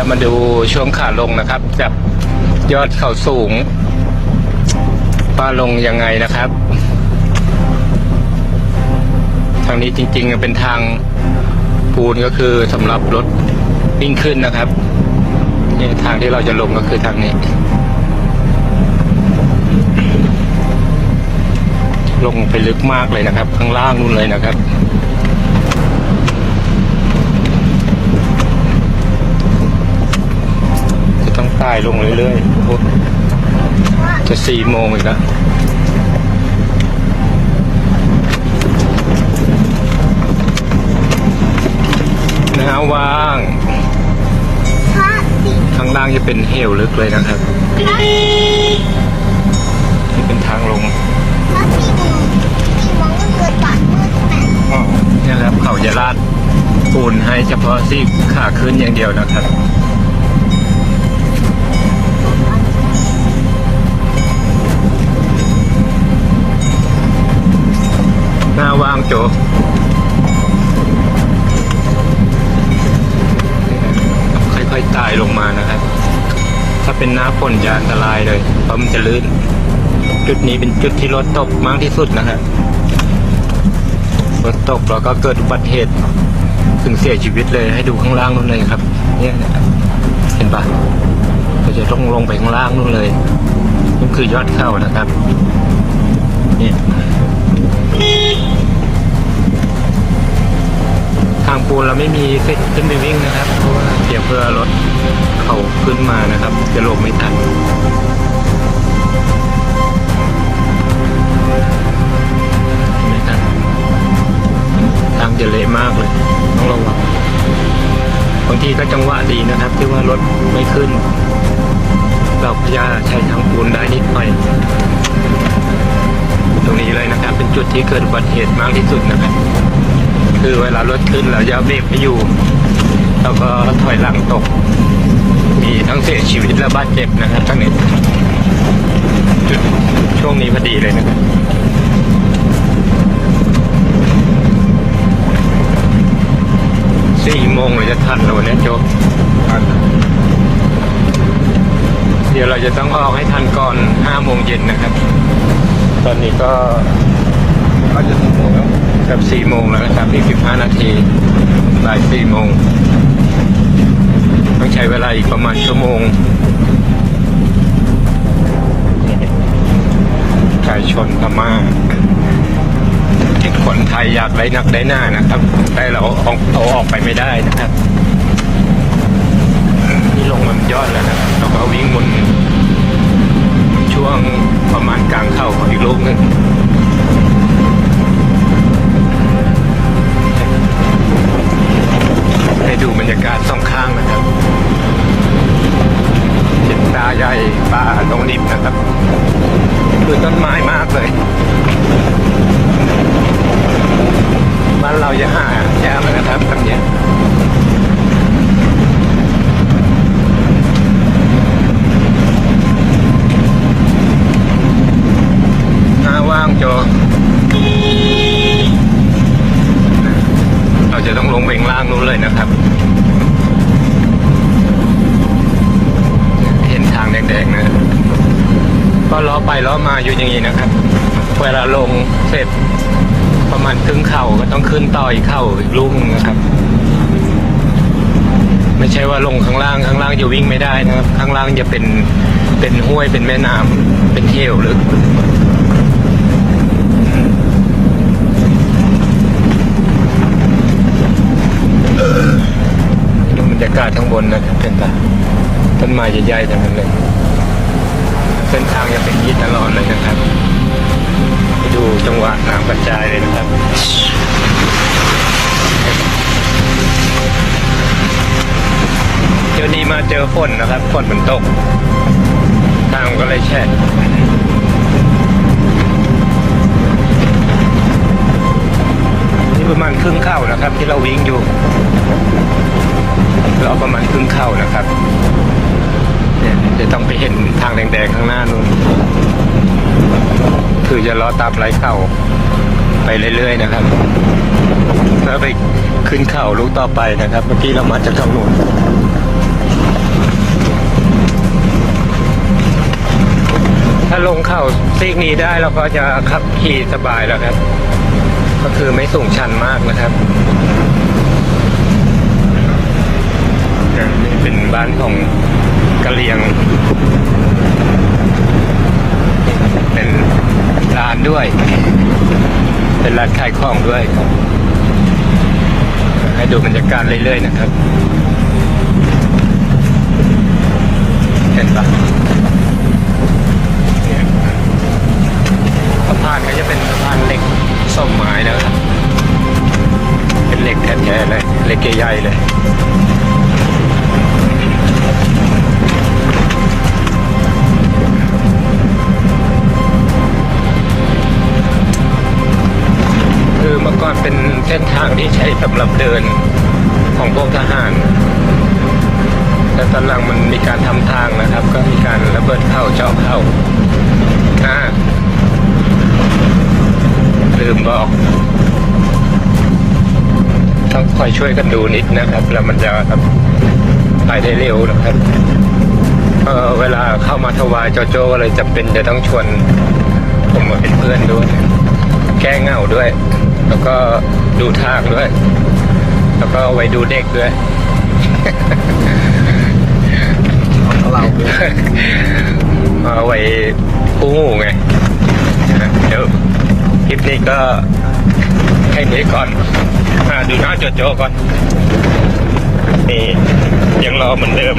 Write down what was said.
เรามาดูช่วงขาลงนะครับ จากยอดเขาสูงว่าลงยังไงนะครับ ทางนี้จริงๆเป็นทางปูนก็คือสำหรับรถวิ่งขึ้นนะครับนี่ทางที่เราจะลงก็คือทางนี้ ลงไปลึกมากเลยนะครับ ข้างล่างนู่นเลยนะครับ จะต้องตายลงเรื่อยๆโอ้จะสี่โมงอีกแล้วนะฮะว่างพระสิข้างล่างจะเป็นเหวลึกเลยนะครับพระนี่เป็นทางลงพระสี่โมงสี่โมงก็คือปากมืดใช่ไหมเนี่ยครับเขาจะลาดปูนให้เฉพาะซี่ขาขึ้นอย่างเดียวนะครับ ถ้าเป็นหน้าฝนจะอันตรายเลย เพราะมันจะลื่น จุดนี้เป็นจุดที่รถตกมากที่สุดนะครับรถตกแล้วก็เกิดอุบัติเหตุถึงเสียชีวิตเลยให้ดูข้างล่างนู่นเลยครับ เนี่ยเห็นปะเราจะต้องลงไปข้างล่างนู่นเลยนี่คือยอดเข้านะครับ เนี่ย ทางปูนเราไม่มีเสิทธิ์ขึ้นไปวิ่งนะครับ เพราะว่าเดี๋ยวเพื่อรถเขาขึ้นมานะครับ จะลงไม่ทันไม่ทันทางจะเละมากเลย ต้องระวังบางทีก็จังหวะดีนะครับ ที่ว่ารถไม่ขึ้น เราพยาใช้ทางปูนได้นิดหน่อยตรงนี้เลยนะครับ เป็นจุดที่เกิดอุบัติเหตุมากที่สุดนะครับ คือเวลารถขึ้นเราจะเบรกไม่อยู่ แล้วก็ถอยหลังตก มีทั้งเสียชีวิตและบาดเจ็บนะครับทั้งนี้จุดช่วงนี้พอดีเลยนะครับสี่โมงเราจะทันแล้ววันนี้โจ๊กเดี๋ยวเราจะต้องออกให้ทันก่อนห้าโมงเย็นนะครับ ตอนนี้ก็ก็จะสี่โมงแล้ว กับ4โมงแล้วนะครับอีก15 นาทีบ่าย4โมงต้องใช้เวลาอีกประมาณชั่วโมงนี่ไก่ชนพม่าที่คนไทยอยากได้นักได้หน้านะครับ แต่เราอาเอาออกไปไม่ได้นะครับ เราจะหายากนะครับคำนี้หน้าว่างโจเราจะต้องลงไปข้างล่างนู้นเลยนะครับ เห็นทางแดงๆนะก็ล้อไปล้อมาอยู่อย่างนี้นะครับ เวลาลงเสร็จ ประมาณครึ่งเข่าก็ต้องขึ้นต่ออีกเข่าอีกลูกหนึงนะครับ ไม่ใช่ว่าลงข้างล่างข้างล่างจะวิ่งไม่ได้นะครับ ข้างล่างจะเป็นเป็นห้วยเป็นแม่น้ำเป็นเที่ยวลึกดูบรรยากาศข้างบนนะครับเป็นตาต้นไม้ใหญ่ๆทั้งนั้นเลยเส้นทางจะเป็นยีตลอดเลยนะครับ ดูจังหวะน้ำกระจายเลยนะครับ เดี๋ยวนี้มาเจอฝนนะครับฝนมันตก ทางก็เลยแช่นี่ประมาณครึ่งเข้านะครับ ที่เราวิ่งอยู่ เราประมาณครึ่งเข้านะครับ เนี่ยจะต้องไปเห็นทางแดงๆข้างหน้านู้น คือจะล้อตามไหลเข่าไปเรื่อยๆนะครับแล้วไปขึ้นเข่าลูกต่อไปนะครับ เมื่อกี้เรามาจากทางนู้นถ้าลงเข่าซีกนี้ได้เราก็จะขับขี่สบายแล้วครับ ก็คือไม่สูงชันมากนะครับนี่เป็นบ้านของกะเลียง ด้วย เป็นร้านขายของด้วย ให้ดูบรรยากาศเรื่อยๆนะครับ เห็นปะสะพานก็จะเป็นสะพานเหล็กส้มไม้นะครับ เป็นเหล็กแท้ๆเลยเหล็กใหญ่ๆเลย สำหรับเดินของพวกทหารแต่ตอนหลังมันมีการทำทางนะครับ ก็มีการระเบิดเข้าเจาะเข้าอ่าลืมบอก ต้องคอยช่วยกันดูนิดนะครับ แล้วมันจะไปได้เร็วนะครับเออเวลาเข้ามาถวายโจโจ้ก็เลยจำเป็นจะต้องชวน ผมมาเป็นเพื่อนด้วย แก้เหงาด้วย แล้วก็ดูทางด้วย แล้วก็ไว้ดูเด็กด้วยของเราเอาไว้กู้งูไง เดี๋ยวคลิปนี้ก็ให้นี้ก่อนอดูหน้าโจโจก่อน นี่ยังรอเหมือนเดิม